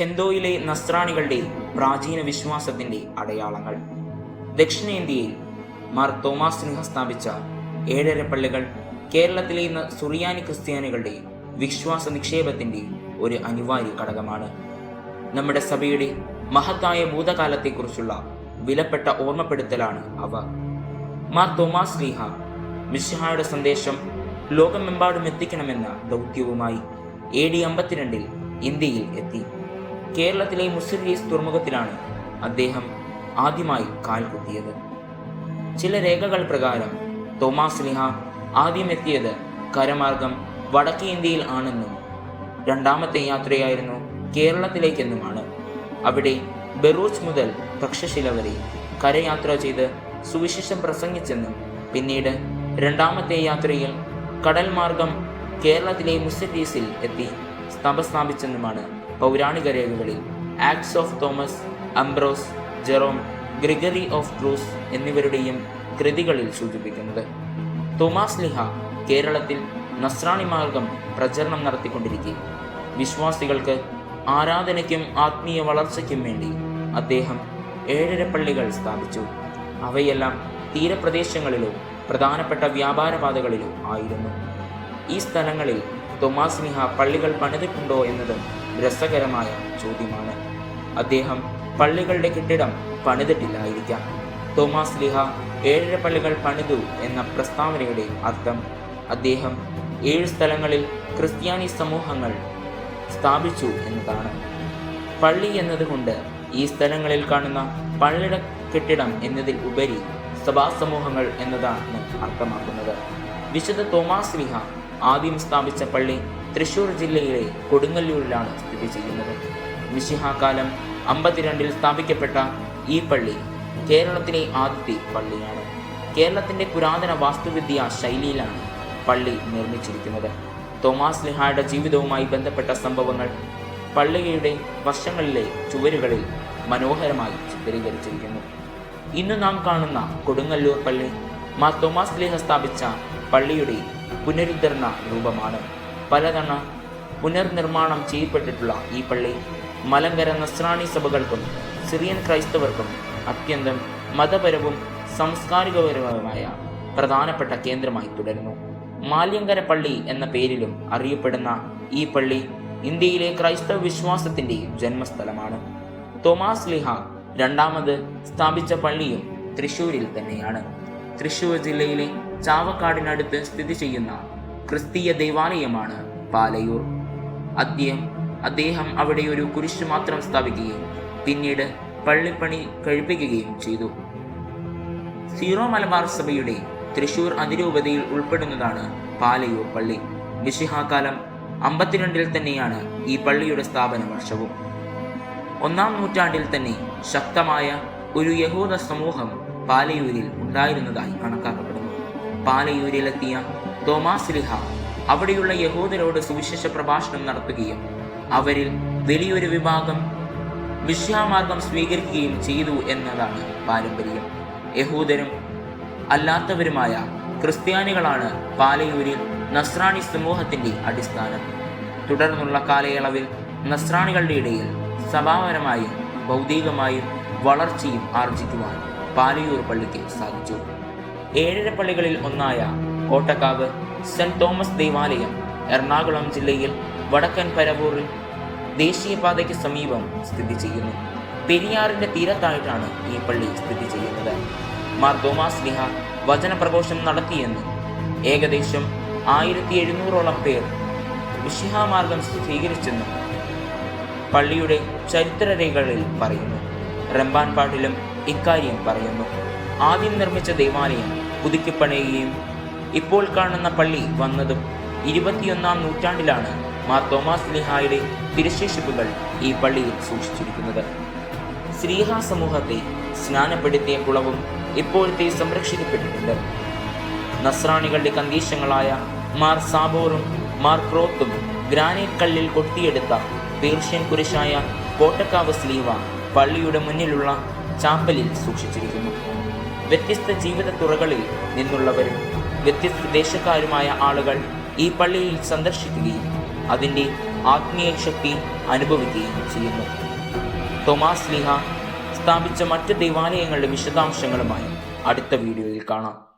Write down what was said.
ഹെന്തോയിലെ നസ്രാണികളുടെ പ്രാചീന വിശ്വാസത്തിന്റെ അടയാളങ്ങൾ. ദക്ഷിണേന്ത്യയിൽ മാർ തോമാസ് സിൻഹ സ്ഥാപിച്ച ഏഴര പള്ളികൾ കേരളത്തിലെ ഇന്ന് സുറിയാനി ക്രിസ്ത്യാനികളുടെ വിശ്വാസ നിക്ഷേപത്തിന്റെ ഒരു അനിവാര്യ ഘടകമാണ്. നമ്മുടെ സഭയുടെ മഹത്തായ ഭൂതകാലത്തെക്കുറിച്ചുള്ള വിലപ്പെട്ട ഓർമ്മപ്പെടുത്തലാണ് അവ. മാർ തോമാസ് ലീഹ മിശിഹായുടെ സന്ദേശം ലോകമെമ്പാടും എത്തിക്കണമെന്ന ദൗത്യവുമായി എ ഡി അമ്പത്തിരണ്ടിൽ ഇന്ത്യയിൽ എത്തി. കേരളത്തിലെ മുസ്ലിം തുറമുഖത്തിലാണ് അദ്ദേഹം ആദ്യമായി കാൽ കുത്തിയത്. ചില രേഖകൾ പ്രകാരം തോമാസ് ലിഹ ആദ്യമെത്തിയത് കരമാർഗം വടക്കേ ഇന്ത്യയിൽ ആണെന്നും രണ്ടാമത്തെ യാത്രയായിരുന്നു കേരളത്തിലേക്കെന്നുമാണ്. അവിടെ ബെറൂച്ച് മുതൽ തക്ഷശില വരെ കരയാത്ര ചെയ്ത് സുവിശേഷം പ്രസംഗിച്ചെന്നും പിന്നീട് രണ്ടാമത്തെ യാത്രയിൽ കടൽ മാർഗം കേരളത്തിലെ മുസ്ലിം എത്തി സ്തംഭ സ്ഥാപിച്ചെന്നുമാണ് പൗരാണിക രേഖകളിൽ Acts of Thomas Ambrose Jerome Gregory of Cruz എന്നിവരുടെയും കൃതികളിൽ സൂചിപ്പിക്കുന്നത്. തോമാസ് ലിഹ കേരളത്തിൽ നസ്രാണി മാർഗം പ്രചരണം നടത്തിക്കൊണ്ടിരിക്കെ. വിശ്വാസികൾക്ക് ആരാധനയ്ക്കും ആത്മീയ വളർച്ചയ്ക്കും വേണ്ടി അദ്ദേഹം ഏഴര പള്ളികൾ സ്ഥാപിച്ചു. അവയെല്ലാം തീരപ്രദേശങ്ങളിലോ പ്രധാനപ്പെട്ട വ്യാപാരപാതകളിലോ ആയിരുന്നു. ഈ സ്ഥലങ്ങളിൽ തോമാസ് നിഹ പള്ളികൾ പണിതിട്ടുണ്ടോ എന്നതും രസകരമായ ചോദ്യമാണ്. അദ്ദേഹം പള്ളികളുടെ കെട്ടിടം പണിതിട്ടില്ലായിരിക്കാം. തോമാസ് ലിഹ ഏഴര പള്ളികൾ പണിതു എന്ന പ്രസ്താവനയുടെ അർത്ഥം അദ്ദേഹം ഏഴ് സ്ഥലങ്ങളിൽ ക്രിസ്ത്യാനി സമൂഹങ്ങൾ സ്ഥാപിച്ചു എന്നതാണ്. പള്ളി എന്നതുകൊണ്ട് ഈ സ്ഥലങ്ങളിൽ കാണുന്ന പള്ളിയുടെ കെട്ടിടം എന്നതിൽ ഉപരി സഭാസമൂഹങ്ങൾ എന്നതാണ് അർത്ഥമാക്കുന്നത്. വിശുദ്ധ തോമാസ് ലിഹ ആദ്യം സ്ഥാപിച്ച പള്ളി തൃശൂർ ജില്ലയിലെ കൊടുങ്ങല്ലൂരിലാണ് സ്ഥിതി ചെയ്യുന്നത്. മിശിഹാകാലം അമ്പത്തിരണ്ടിൽ സ്ഥാപിക്കപ്പെട്ട ഈ പള്ളി കേരളത്തിലെ ആദ്യത്തെ പള്ളിയാണ്. കേരളത്തിന്റെ പുരാതന വാസ്തുവിദ്യ ശൈലിയിലാണ് പള്ളി നിർമ്മിച്ചിരിക്കുന്നത്. തോമാസ് ലിഹായുടെ ജീവിതവുമായി ബന്ധപ്പെട്ട സംഭവങ്ങൾ പള്ളിയുടെ വർഷങ്ങളിലെ ചുവരുകളിൽ മനോഹരമായി ചിത്രീകരിച്ചിരിക്കുന്നു. ഇന്ന് നാം കാണുന്ന കൊടുങ്ങല്ലൂർ പള്ളി മാ തോമാസ് ലിഹ സ്ഥാപിച്ച പള്ളിയുടെ പുനരുദ്ധരണ രൂപമാണ്. പലതവണ പുനർനിർമ്മാണം ചെയ്യപ്പെട്ടിട്ടുള്ള ഈ പള്ളി മലങ്കര നസ്രാണി സഭകൾക്കും സിറിയൻ ക്രൈസ്തവർക്കും അത്യന്തം മതപരവും സാംസ്കാരികപരവുമായ പ്രധാനപ്പെട്ട കേന്ദ്രമായി തുടരുന്നു. മാലിയങ്കര പള്ളി എന്ന പേരിലും അറിയപ്പെടുന്ന ഈ പള്ളി ഇന്ത്യയിലെ ക്രൈസ്തവ വിശ്വാസത്തിന്റെ ജന്മസ്ഥലമാണ്. തോമാസ് ലിഹ രണ്ടാമത് സ്ഥാപിച്ച പള്ളിയും തൃശൂരിൽ തന്നെയാണ്. തൃശൂർ ജില്ലയിലെ ചാവക്കാടിനടുത്ത് സ്ഥിതി ചെയ്യുന്ന ക്രിസ്തീയ ദേവാലയമാണ് പാലയൂർ. അദ്ദേഹം അദ്ദേഹം അവിടെ ഒരു കുരിശ് മാത്രം സ്ഥാപിക്കുകയും പിന്നീട് പള്ളിപ്പണി കഴിപ്പിക്കുകയും ചെയ്തു. സീറോ മലബാർ സഭയുടെ തൃശൂർ അതിരൂപതയിൽ ഉൾപ്പെടുന്നതാണ് പാലയൂർ പള്ളി. വിശിഹാകാലം അമ്പത്തിരണ്ടിൽ തന്നെയാണ് ഈ പള്ളിയുടെ സ്ഥാപന വർഷവും ഒന്നാം നൂറ്റാണ്ടിൽ തന്നെ ശക്തമായ ഒരു യഹൂദ സമൂഹം പാലയൂരിൽ ഉണ്ടായിരുന്നതായി കണക്കാക്കപ്പെടുന്നു. പാലയൂരിലെത്തിയ തോമാസ് ലിഹ അവിടെയുള്ള യഹൂദരോട് സുവിശേഷ പ്രഭാഷണം നടത്തുകയും അവരിൽ വലിയൊരു വിഭാഗം വിശ്വാമാർഗം സ്വീകരിക്കുകയും ചെയ്തു എന്നതാണ് പാരമ്പര്യം. യഹൂദരും അല്ലാത്തവരുമായ ക്രിസ്ത്യാനികളാണ് പാലയൂരിൽ നസ്രാണി സമൂഹത്തിന്റെ അടിസ്ഥാനം. തുടർന്നുള്ള കാലയളവിൽ നസ്രാണികളുടെ ഇടയിൽ സഭാപരമായും ഭൗതികമായും വളർച്ചയും ആർജിക്കുവാൻ പാലയൂർ പള്ളിക്ക് സാധിച്ചു. ഏഴര പള്ളികളിൽ ഒന്നായ കോട്ടക്കാവ് സെന്റ് തോമസ് ദേവാലയം എറണാകുളം ജില്ലയിൽ വടക്കൻ പരവൂറിൽ ദേശീയപാതയ്ക്ക് സമീപം സ്ഥിതി ചെയ്യുന്നു. പെരിയാറിന്റെ തീരത്തായിട്ടാണ് ഈ പള്ളി സ്ഥിതി ചെയ്യുന്നത്. മാർ തോമാസ് ലിഹ വചനപ്രഘോഷം നടത്തിയെന്നും ഏകദേശം ആയിരത്തി എഴുന്നൂറോളം പേർ വിശിഹാമാർഗം സ്വീകരിച്ചെന്നും പള്ളിയുടെ ചരിത്രരേഖകളിൽ പറയുന്നു. റംബാൻ പാട്ടിലും ഇക്കാര്യം പറയുന്നു. ആദ്യം നിർമ്മിച്ച ദേവാലയം പുതുക്കിപ്പണിയുകയും ഇപ്പോൾ കാണുന്ന പള്ളി വന്നതും ഇരുപത്തിയൊന്നാം നൂറ്റാണ്ടിലാണ് മാർ തോമാസ് ലിഹായുടെ തിരശേഷിപ്പുകൾ ഈ പള്ളിയിൽ സൂക്ഷിച്ചിരിക്കുന്നത്. ശ്രീഹ സമൂഹത്തെ സ്നാനപ്പെടുത്തിയ കുളവും ഇപ്പോഴത്തെ സംരക്ഷിക്കപ്പെട്ടിട്ടുണ്ട്. നസ്രാണികളുടെ കന്തീശങ്ങളായ മാർ സാബോറും മാർ ക്രോത്തും ഗ്രാനൈറ്റ് കല്ലിൽ കൊട്ടിയെടുത്ത പേർഷ്യൻ കുരിശായ കോട്ടക്കാവ് സ്ലീവ പള്ളിയുടെ മുന്നിലുള്ള ചാപ്പലിൽ സൂക്ഷിച്ചിരിക്കുന്നു. വ്യത്യസ്ത ജീവിത തുറകളിൽ നിന്നുള്ളവരും വ്യത്യസ്ത ദേശക്കാരുമായ ആളുകൾ ഈ പള്ളിയിൽ സന്ദർശിക്കുകയും അതിന്റെ ആത്മീയ ശക്തി അനുഭവിക്കുകയും ചെയ്യുന്നു. തോമാസ് ലീഹ സ്ഥാപിച്ച മറ്റ് ദേവാലയങ്ങളുടെ വിശദാംശങ്ങളുമായി അടുത്ത വീഡിയോയിൽ കാണാം.